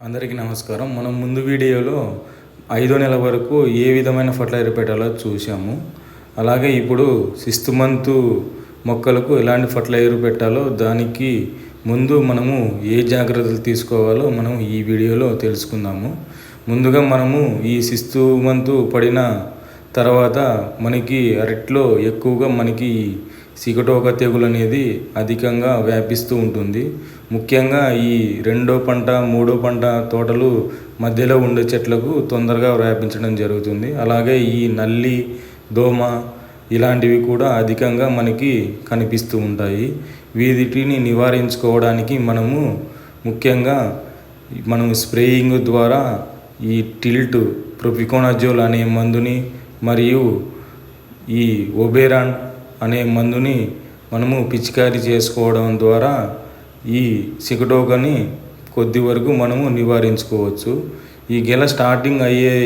అందరికీ నమస్కారం. మనం ముందు వీడియోలో ఐదో నెల వరకు ఏ విధమైన ఫర్టిలైజర్ పెట్టాలో చూసాము అలాగే ఇప్పుడు సిక్స్త్ మంత్ మొక్కలకు ఎలాంటి ఫర్టిలైజర్ పెట్టాలో దానికి ముందు మనము ఏ జాగ్రత్తలు తీసుకోవాలో మనం ఈ వీడియోలో తెలుసుకుందాము. ముందుగా మనము ఈ సిక్స్త్ మంత్ పడిన తర్వాత మనకి అరట్లో ఎక్కువగా మనకి సిగటోక తెగులు అనేది అధికంగా వ్యాపిస్తూ ఉంటుంది. ముఖ్యంగా ఈ రెండో పంట మూడో పంట తోటలు మధ్యలో ఉండే చెట్లకు తొందరగా వ్యాపించడం జరుగుతుంది. అలాగే ఈ నల్లి దోమ ఇలాంటివి కూడా అధికంగా మనకి కనిపిస్తూ ఉంటాయి. వీటిని నివారించుకోవడానికి మనము ముఖ్యంగా మనం స్ప్రేయింగ్ ద్వారా ఈ టిల్ట్ ప్రొపికోనజోల్ అనే మందుని మరియు ఈ ఒబేరాన్ అనే మందుని మనము పిచికారీ చేసుకోవడం ద్వారా ఈ సికటోకని కొద్ది వరకు మనము నివారించుకోవచ్చు. ఈ గెల స్టార్టింగ్ అయ్యే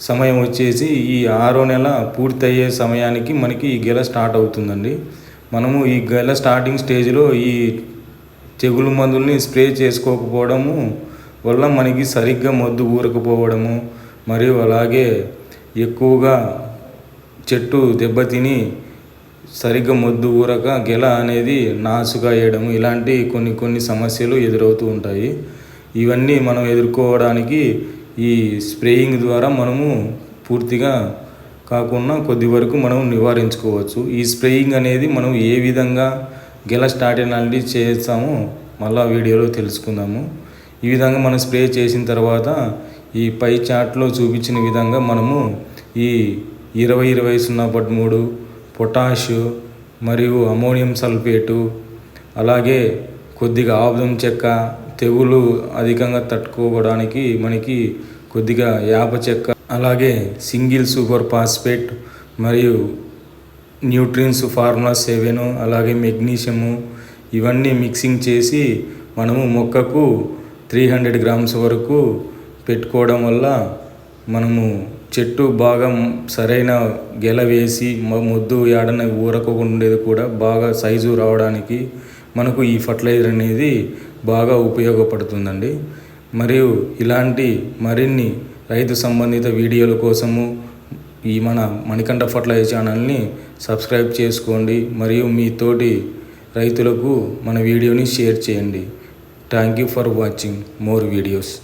సమయం వచ్చేసి ఈ ఆరో నెల పూర్తి అయ్యే సమయానికి మనకి ఈ గెల స్టార్ట్ అవుతుందండి. మనము ఈ గెల స్టార్టింగ్ స్టేజ్లో ఈ తెగులు మందుల్ని స్ప్రే చేసుకోకపోవడము వల్ల మనకి సరిగ్గా మొద్దు ఊరకపోవడము మరియు అలాగే ఎక్కువగా చెట్టు దెబ్బతిని సరిగ్గా మొద్దు ఊరక గెల అనేది నాసుగా వేయడం ఇలాంటి కొన్ని కొన్ని సమస్యలు ఎదురవుతూ ఉంటాయి. ఇవన్నీ మనం ఎదుర్కోవడానికి ఈ స్ప్రేయింగ్ ద్వారా మనము పూర్తిగా కాకుండా కొద్ది వరకు మనం నివారించుకోవచ్చు. ఈ స్ప్రేయింగ్ అనేది మనం ఏ విధంగా గెల స్టార్ట్ అయినది చేస్తామో మళ్ళా వీడియోలో తెలుసుకుందాము. ఈ విధంగా మనం స్ప్రే చేసిన తర్వాత ఈ పై చాట్లో చూపించిన విధంగా మనము ఈ ఇరవై ఇరవై సున్నా పదమూడు పొటాష్ మరియు అమోనియం సల్ఫేటు అలాగే కొద్దిగా ఆముదం చెక్క తెగులు అధికంగా తట్టుకోవడానికి మనకి కొద్దిగా యాప చెక్క అలాగే సింగిల్ సూపర్ ఫాస్ఫేట్ మరియు న్యూట్రిన్స్ ఫార్ములా సెవెన్ అలాగే మెగ్నీషియము ఇవన్నీ మిక్సింగ్ చేసి మనము మొక్కకు త్రీ హండ్రెడ్ గ్రామ్స్ వరకు పెట్టుకోవడం వల్ల మనము చెట్టు బాగా సరైన గెల వేసి మొద్దు ఏడన ఊరకుండేది ఉండేది కూడా బాగా సైజు రావడానికి మనకు ఈ ఫర్టిలైజర్ అనేది బాగా ఉపయోగపడుతుందండి. మరియు ఇలాంటి మరిన్ని రైతు సంబంధిత వీడియోల కోసము ఈ మన మణికంఠ ఫర్టిలైజర్ ఛానల్ని సబ్స్క్రైబ్ చేసుకోండి. మరియు మీ తోటి రైతులకు మన వీడియోని షేర్ చేయండి. Thank you for watching. More videos.